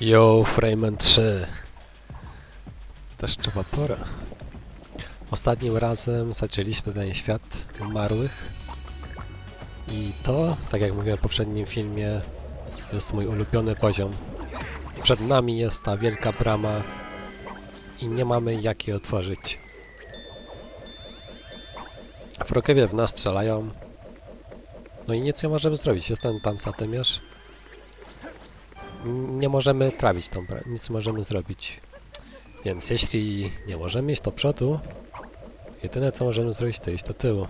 Yo, Frayman 3. Deszczowa pora. Ostatnim razem zaczęliśmy ten świat umarłych. I to, tak jak mówiłem w poprzednim filmie, jest mój ulubiony poziom. Przed nami jest ta wielka brama i nie mamy jak jej otworzyć. Wrogowie w nas strzelają. No i nic nie możemy zrobić. Jest ten tam zatymiarz. Nie możemy trawić tą bramę. Nic możemy zrobić. Więc jeśli nie możemy iść do przodu, jedyne co możemy zrobić to iść do tyłu.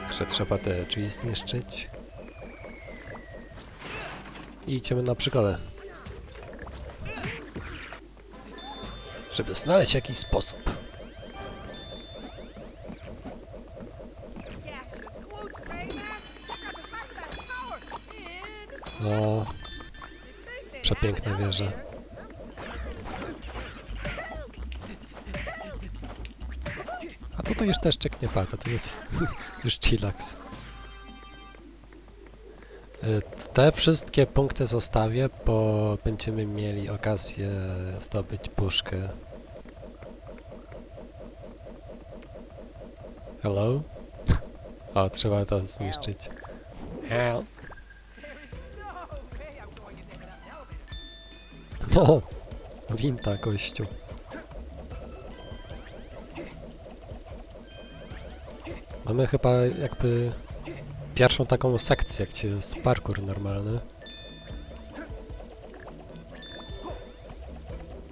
Także trzeba te drzwi zniszczyć. I idziemy na przygodę. Żeby znaleźć jakiś sposób. Przepiękna wieża. A tutaj już deszczek nie pada, to jest już chillax. Y, Te wszystkie punkty zostawię, bo będziemy mieli okazję zdobyć puszkę. Hello? O, trzeba to zniszczyć. Help. O, winta, gościu. Mamy chyba jakby pierwszą taką sekcję, gdzie jest parkour normalny.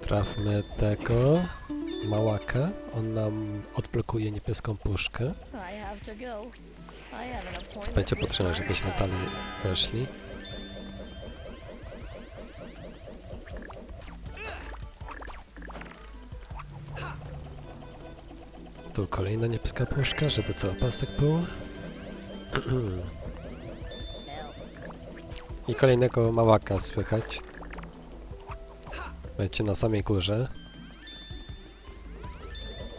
Trafmy tego małaka. On nam odblokuje niebieską puszkę. To Będzie potrzebne, żebyśmy dalej weszli. Tu kolejna niebieska puszka, żeby cały pasek był. I kolejnego małaka słychać. Będzie na samej górze.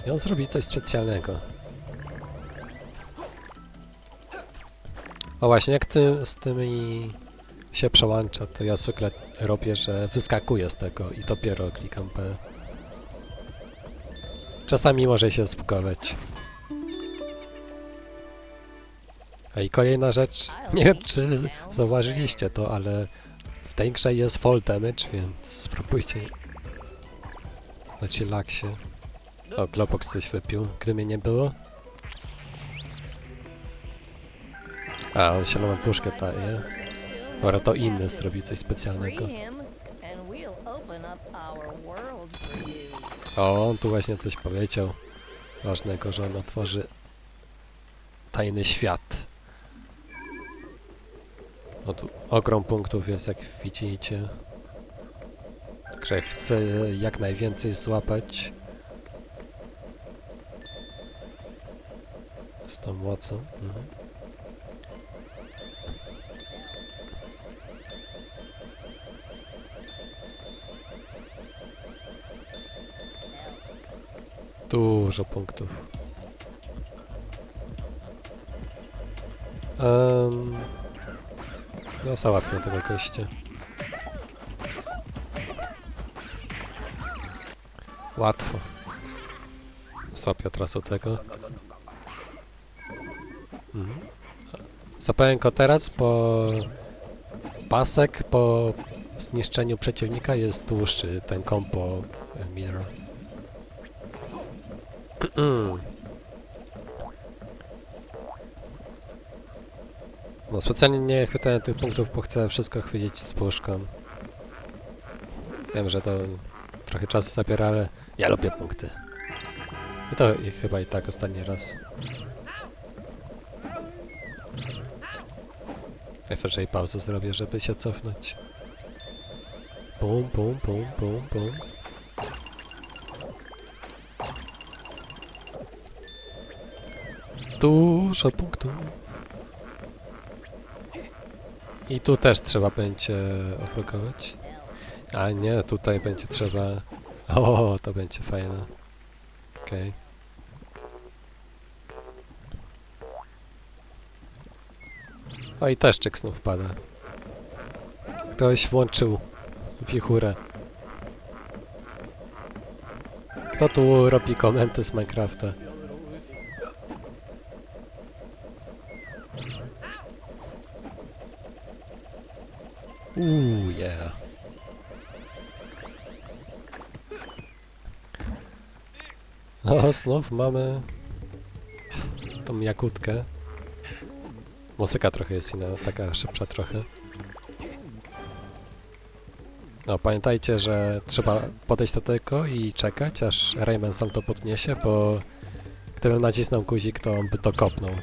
I on zrobi coś specjalnego. O właśnie, jak ty z tymi się przełącza, to ja zwykle robię, że wyskakuję z tego i dopiero klikam P. Czasami może się zbugować. A i kolejna rzecz, nie wiem czy zauważyliście to, ale w tej grze jest fall damage, więc spróbujcie na chillaksie. O, Globox coś wypił, gdy mnie nie było. A, on zieloną puszkę daje. Dobra, to inny zrobi coś specjalnego. O, on tu właśnie coś powiedział. Ważnego, że on otworzy tajny świat. O, tu ogrom punktów jest, jak widzicie. Także chcę jak najwięcej złapać. Z tą mocą. Mhm. Dużo punktów. Um, no, załatwię tego gościa. Łatwo. Złapię od razu tego. Mhm. Go teraz, bo pasek po zniszczeniu przeciwnika jest dłuższy, ten combo e, mirror. No specjalnie nie chwytałem tych punktów, bo chcę wszystko chwycić z puszką. Wiem, że to trochę czasu zabiera, ale ja lubię punkty. I to i chyba i tak ostatni raz. Najwyżej pauzę zrobię, żeby się cofnąć. Pum, pum, pum, pum, pum. Dużo punktów. I tu też trzeba będzie odblokować. A nie, tutaj będzie trzeba... O, to będzie fajne. Okej. O i deszczyk znów pada. Ktoś włączył wichurę. Kto tu robi komenty z Minecrafta? Uuu, yeah. O, znów mamy tą jakutkę. Muzyka trochę jest inna, taka szybsza trochę. No, pamiętajcie, że trzeba podejść do tego i czekać, aż Rayman sam to podniesie, bo gdybym nacisnął guzik, to on by to kopnął.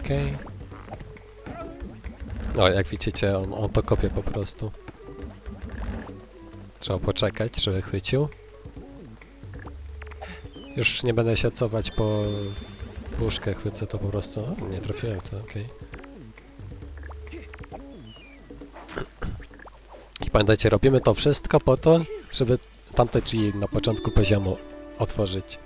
Okej. No, jak widzicie, on, on to kopie po prostu. Trzeba poczekać, żeby chwycił. Już nie będę się cować po puszkę, chwycę to po prostu. O, nie trafiłem to, okej. I pamiętajcie, robimy to wszystko po to, żeby tamte drzwi na początku poziomu otworzyć.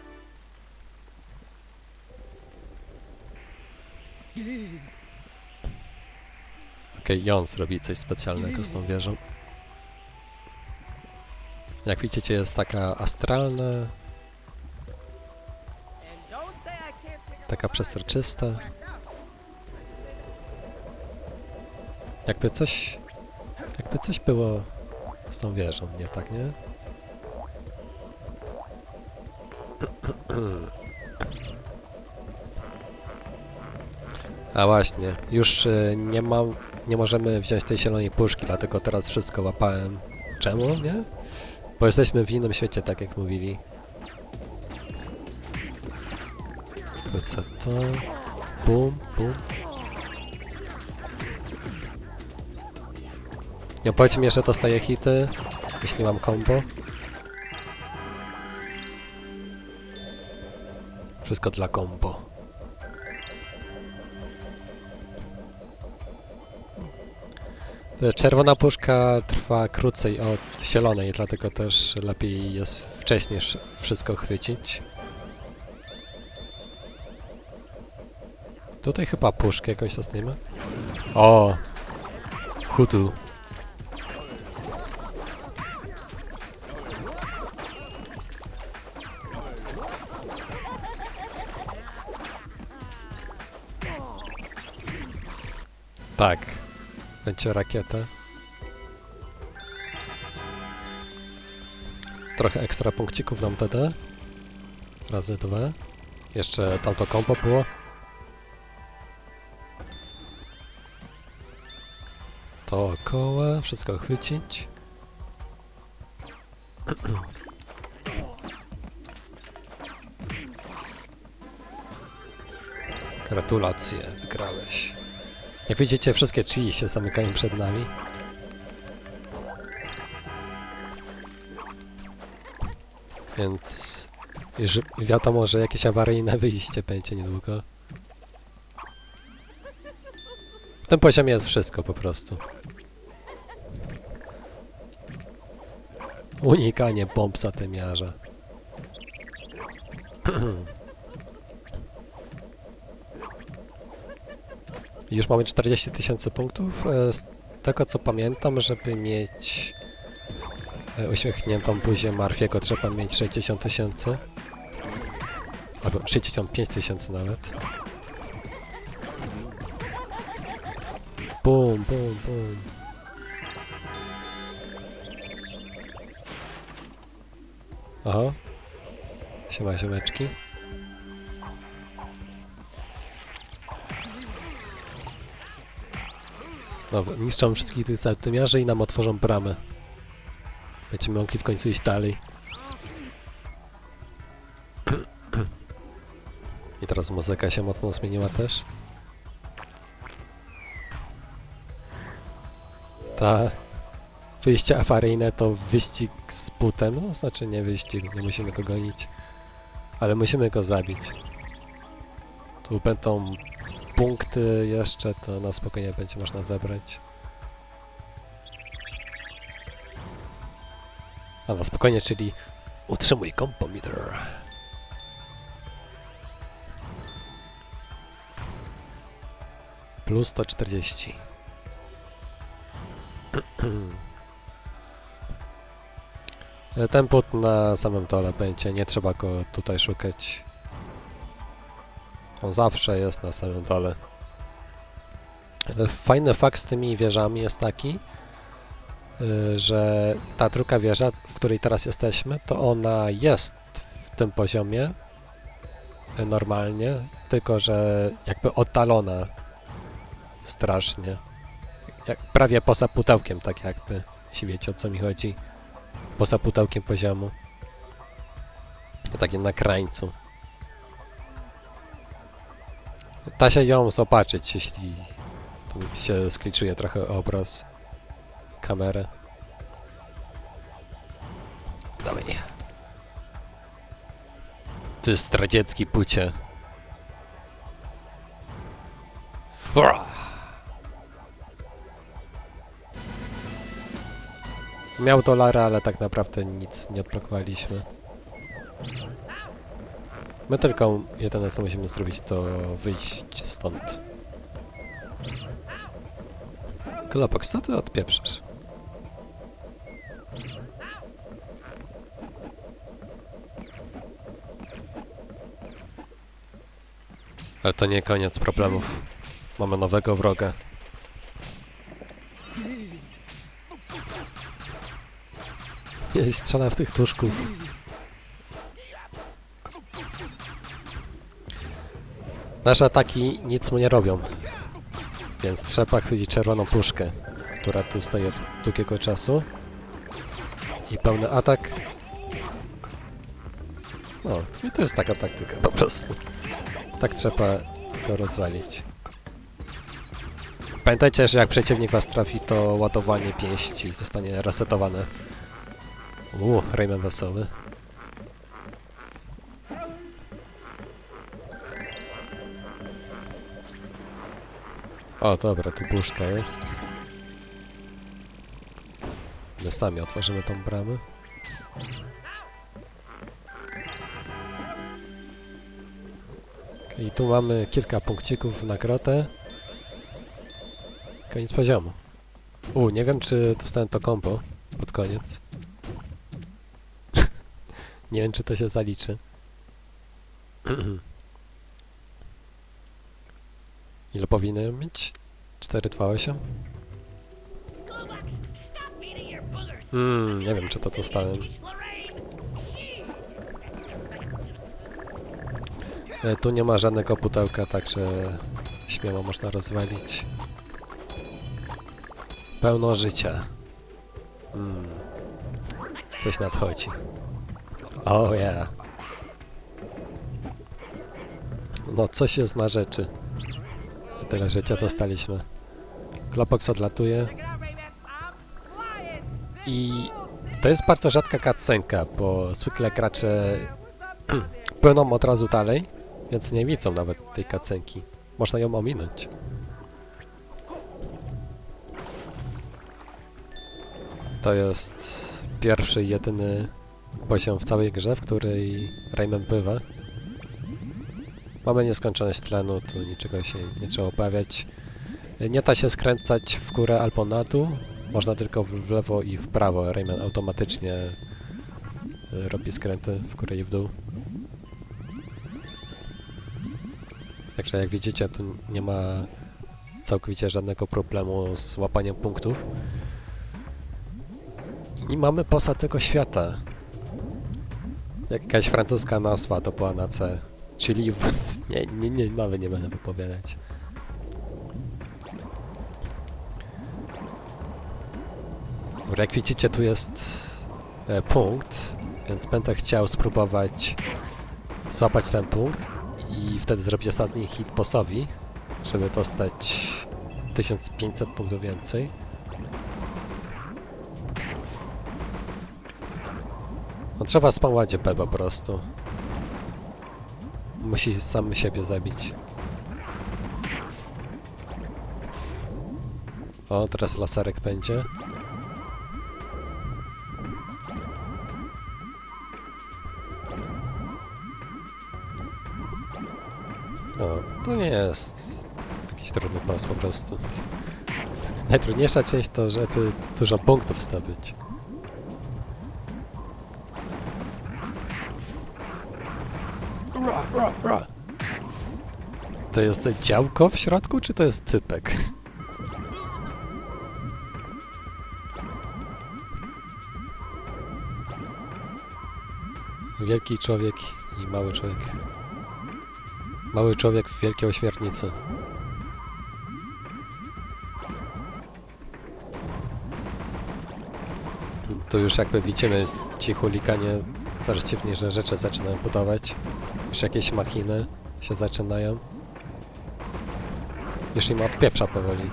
Okej, Jons robi coś specjalnego z tą wieżą. Jak widzicie, jest taka astralna, taka przezroczysta. Jakby coś, jakby coś było z tą wieżą, nie tak, nie? A właśnie, już y, nie mam, nie możemy wziąć tej zielonej puszki, dlatego teraz wszystko łapałem. Czemu, nie? Bo jesteśmy w innym świecie, tak jak mówili. Co to? Bum, bum. Nie powiedzcie mi, że dostaję hity, jeśli mam combo. Wszystko dla combo. Czerwona puszka trwa krócej od zielonej, dlatego też lepiej jest wcześniej sz- wszystko chwycić. Tutaj chyba puszkę jakąś dostaniemy. O! Hutu. Tak. Będzie rakieta. Trochę ekstra punkcików nam doda. Razy dwa. Jeszcze tamto kompo było. Dookoła, wszystko chwycić. Gratulacje, wygrałeś. Jak widzicie, wszystkie drzwi się zamykają przed nami. Więc już wiadomo, że jakieś awaryjne wyjście będzie niedługo. W tym poziomie jest wszystko po prostu. Unikanie bomb zatymiarza. Już mamy 40 tysięcy punktów. E, Z tego co pamiętam, żeby mieć e, uśmiechniętą buzię Marfiego trzeba mieć 60 tysięcy. Albo 65 tysięcy nawet. Bum, bum, bum. Aha. Siema, siemeczki. No, niszczą wszystkich tych zatymiarzy i nam otworzą bramę. Będziemy mogli w końcu iść dalej. I teraz muzyka się mocno zmieniła też. Ta wyjście awaryjne to wyścig z butem, no znaczy nie wyścig, nie musimy go gonić, ale musimy go zabić. Tu będą punkty jeszcze, to na spokojnie będzie można zebrać. A na spokojnie, czyli utrzymuj kompometer. Plus 140. E, Ten put na samym dole będzie, nie trzeba go tutaj szukać. On zawsze jest na samym dole. Ale fajny fakt z tymi wieżami jest taki, y, że ta druga wieża, w której teraz jesteśmy, to ona jest w tym poziomie y, normalnie, tylko że jakby oddalona strasznie. Jak, prawie poza pudełkiem, tak jakby, jeśli wiecie o co mi chodzi. Poza pudełkiem poziomu. Takie na krańcu. Da się ją zobaczyć, jeśli się skliczuje trochę obraz, kamerę. Dawaj. Ty zdradziecki pucie. Ura! Miał dolara, ale tak naprawdę nic nie odblokowaliśmy. My tylko jedyne co musimy zrobić to wyjść stąd. Klopak, co ty odpieprzysz? Ale to nie koniec problemów. Mamy nowego wroga. Nie strzela w tych tuszków. Nasze ataki nic mu nie robią. Więc trzeba chwycić czerwoną puszkę, która tu stoi od długiego czasu. I pełny atak. No, i to jest taka taktyka po prostu. Tak trzeba go rozwalić. Pamiętajcie, że jak przeciwnik was trafi, to ładowanie pięści zostanie resetowane. Uuu, Rayman wesoły. O, dobra, tu puszka jest. My sami otworzymy tą bramę. I tu mamy kilka punkcików w nagrodę. Koniec poziomu. U, nie wiem czy dostałem to kombo pod koniec. nie wiem czy to się zaliczy. Ile powinny mieć? 428? Hmm, nie wiem czy to dostałem. E, tu nie ma żadnego pudełka, także śmiało można rozwalić. Pełno życia. Hmm. Coś nadchodzi. Oh yeah. No, coś jest na rzeczy. Tyle życia dostaliśmy. Klopox odlatuje. I to jest bardzo rzadka cutscenka, bo zwykle gracze płyną od razu dalej, więc nie widzą nawet tej cutscenki. Można ją ominąć. To jest pierwszy jedyny poziom w całej grze, w której Rayman bywa. Mamy nieskończoność tlenu, tu niczego się nie trzeba obawiać. Nie da się skręcać w górę albo na dół, można tylko w lewo i w prawo. Rayman automatycznie y, robi skręty w górę i w dół. Także jak widzicie, tu nie ma całkowicie żadnego problemu z łapaniem punktów. I mamy poza tego świata. Jakaś francuska nazwa to była na C. Czyli nie, nie, nie, nawet nie będę wypowiadać. Dobra, jak widzicie, tu jest e, punkt, więc będę chciał spróbować złapać ten punkt i wtedy zrobić ostatni hit bossowi, żeby dostać 1500 punktów więcej. No trzeba spamować EP po prostu. Musi sam siebie zabić. O, teraz laserek będzie. O, to nie jest jakiś trudny boss po prostu. Najtrudniejsza część to, żeby dużo punktów zdobyć. Ra. To jest działko w środku, czy to jest typek? Wielki człowiek i mały człowiek. Mały człowiek w wielkiej ośmiornicy. Tu już jakby widzimy, ci chuliganie coraz dziwniejsze rzeczy zaczynają budować. Już jakieś machiny się zaczynają. Już im odpieprza powoli.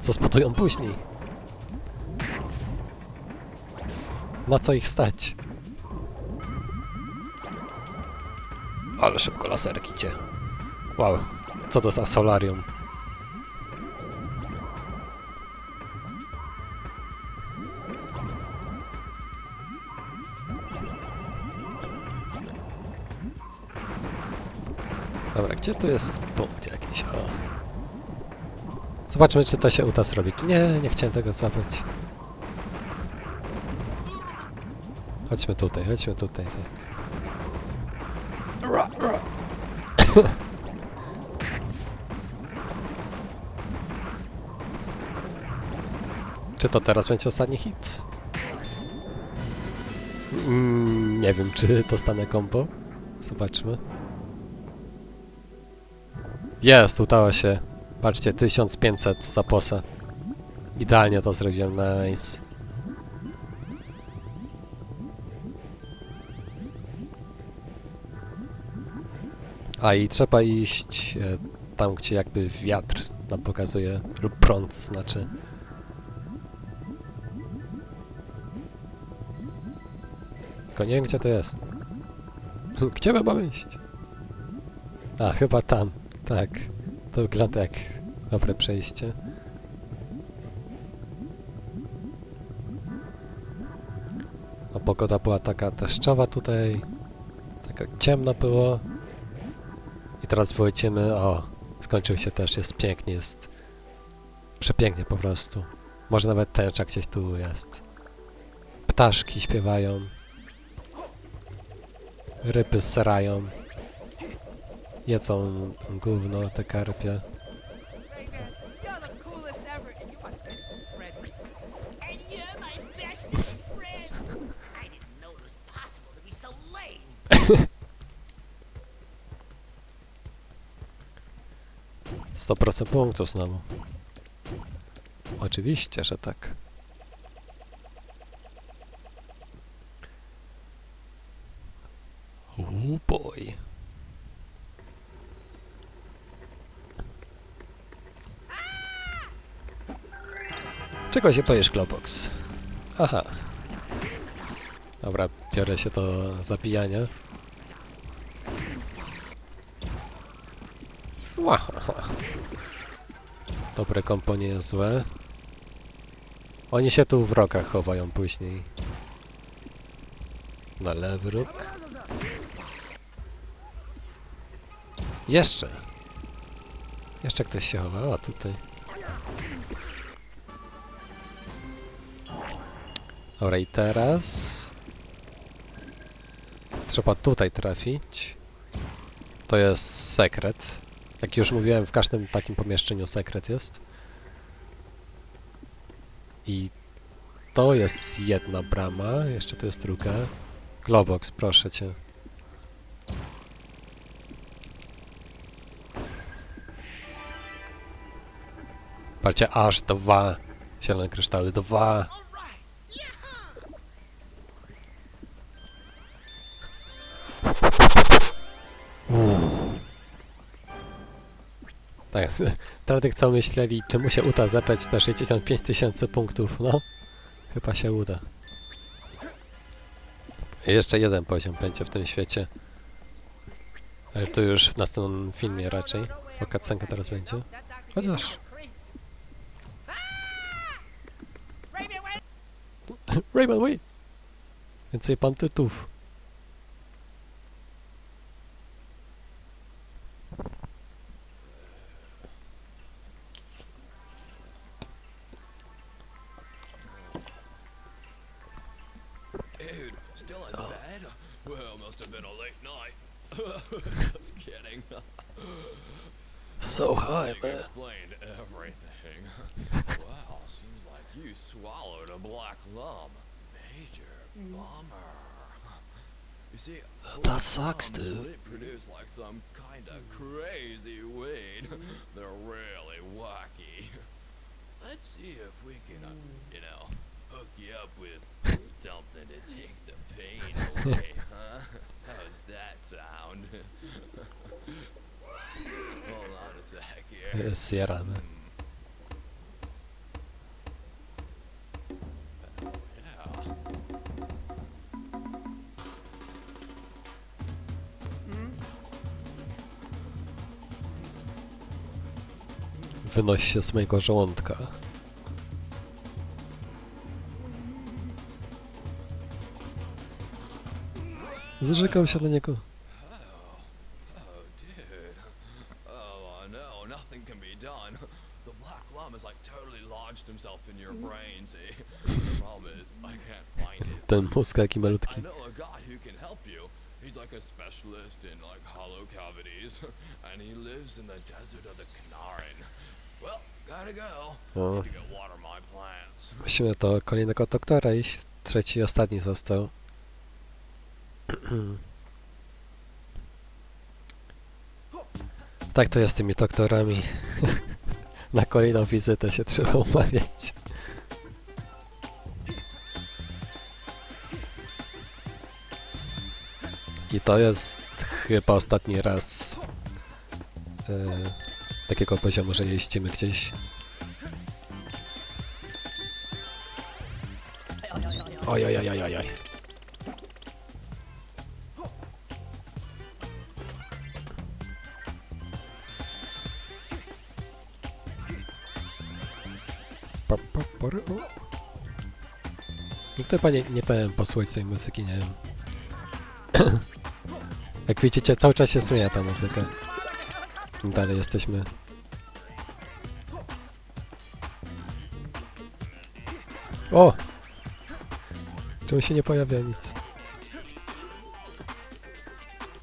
Co zbudują później? Na co ich stać? Ale szybko laserki idzie. Wow, co to za solarium? Gdzie tu jest punkt jakiś? O. Zobaczmy, czy to się uda zrobić. Nie, nie chciałem tego złapać. Chodźmy tutaj, chodźmy tutaj, tak. Ra, ra. Czy to teraz będzie ostatni hit? Mm, nie wiem, czy dostanę kombo. Zobaczmy. Jest, udało się. Patrzcie, 1500 za posę. Idealnie to zrobiłem, nice. A i trzeba iść e, tam, gdzie jakby wiatr nam pokazuje, lub prąd znaczy. Tylko nie wiem, gdzie to jest. Gdzie my mamy iść? A, chyba tam. Tak. To wygląda jak dobre przejście. A pogoda była taka deszczowa tutaj. Taka ciemno było. I teraz wyjdziemy. O, skończył się też. Jest pięknie, jest przepięknie po prostu. Może nawet teczak gdzieś tu jest. Ptaszki śpiewają. Ryby serają. Jedzą gówno, te karpie. You're the coolest ever, and you're my best friend. And you're my bestest friend. I didn't know it was possible to be so lame. 100% punktów znowu. Oczywiście, że tak. Oh boy. Czego się boisz, Globox? Aha. Dobra, biorę się do zabijania. Łahaha. Dobre kompo nie jest złe. Oni się tu w rokach chowają później. Na lewy róg. Jeszcze. Jeszcze ktoś się chowa. A tutaj. Dobra, i teraz... Trzeba tutaj trafić. To jest sekret. Jak już mówiłem, w każdym takim pomieszczeniu sekret jest. I to jest jedna brama, jeszcze tu jest druga. Globox, proszę cię. Patrzcie, aż dwa zielone kryształy, dwa. Tak, Tradek co myśleli, czemu się uda zebrać te 65 tysięcy punktów, no. Chyba się uda. Jeszcze jeden poziom będzie w tym świecie. Ale to już w następnym filmie raczej, bo cutscenka teraz będzie. Chociaż... Rayman, wait! Więcej bandytów. Been a late night. Just kidding. So high, You explained everything. wow, seems like you swallowed a black lum. Major mm. bummer. You see, That sucks, dude. They produce like some kind of mm. crazy weed. They're really wacky. Let's see if we can, uh, mm. you know, hook you up with something to take the pain away, huh? How's that sound? Hold on a sec here. Zjaramy. Yeah. Wynoś się z mojego żołądka. I can't find it. Ten mózg jaki malutki. know a guy who can help you. He's like a specialist in like hollow cavities, and he lives in the desert of the Kanarin. Well, gotta go. O, to musimy do kolejnego doktora iść. Trzeci i ostatni został. Tak to jest z tymi doktorami. Na kolejną wizytę się trzeba umawiać. I to jest chyba ostatni raz e, takiego poziomu, że jeździmy gdzieś. Oj, oj, oj, oj, oj, Nikt chyba nie, nie posłuchać tej muzyki, nie wiem. Jak widzicie, cały czas się smieje ta muzyka. Im dalej jesteśmy. O! Czemu się nie pojawia nic?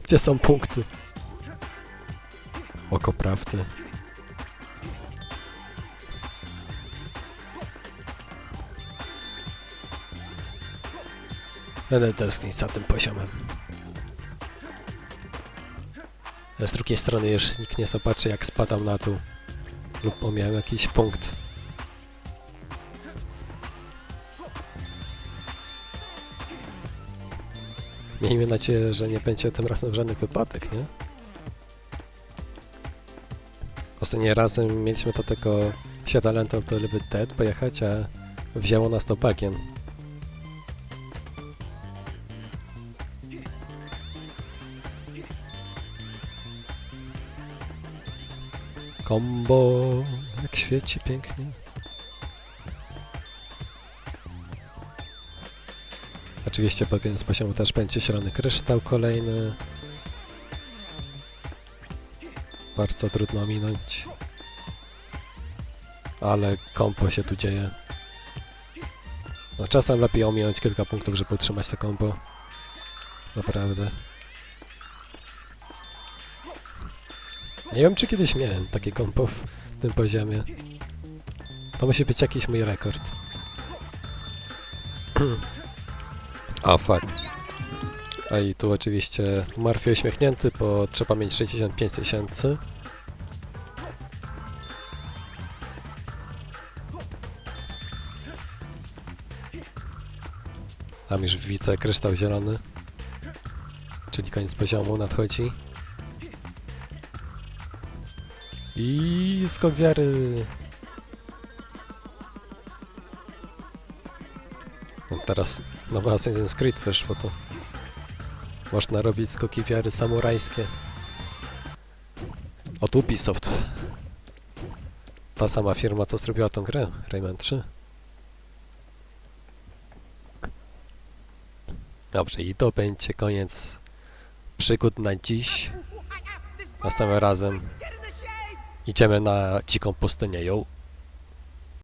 Gdzie są punkty? Oko prawdy. Będę tęsknić za tym poziomem. Z drugiej strony już nikt nie zobaczy jak spadam na dół. Lub omijam jakiś punkt. Miejmy nadzieję, że nie będzie tym razem żadnych wypadek, nie? Ostatnim razem mieliśmy do tego siadalentą do Live Dead pojechać, a wzięło nas to. Kombo, jak świeci pięknie. Oczywiście bagien z poziomu też będzie zielony kryształ kolejny. Bardzo trudno minąć. Ale kombo się tu dzieje. No, czasem lepiej ominąć kilka punktów, żeby utrzymać to kombo. Naprawdę. Nie wiem, czy kiedyś miałem takie kombo w tym poziomie. To musi być jakiś mój rekord. O, fuck. A i tu oczywiście Marfie uśmiechnięty, bo trzeba mieć 65 tysięcy. Tam już widzę kryształ zielony. Czyli koniec poziomu nadchodzi. I skok wiary. No teraz nowe Assassin's Creed wyszło, to można robić skoki wiary samurajskie. Od Ubisoft. Ta sama firma, co zrobiła tą grę, Rayman 3. Dobrze, i to będzie koniec przygód na dziś. Następnym razem Get in the shade! Idziemy na dziką pustynię, ją.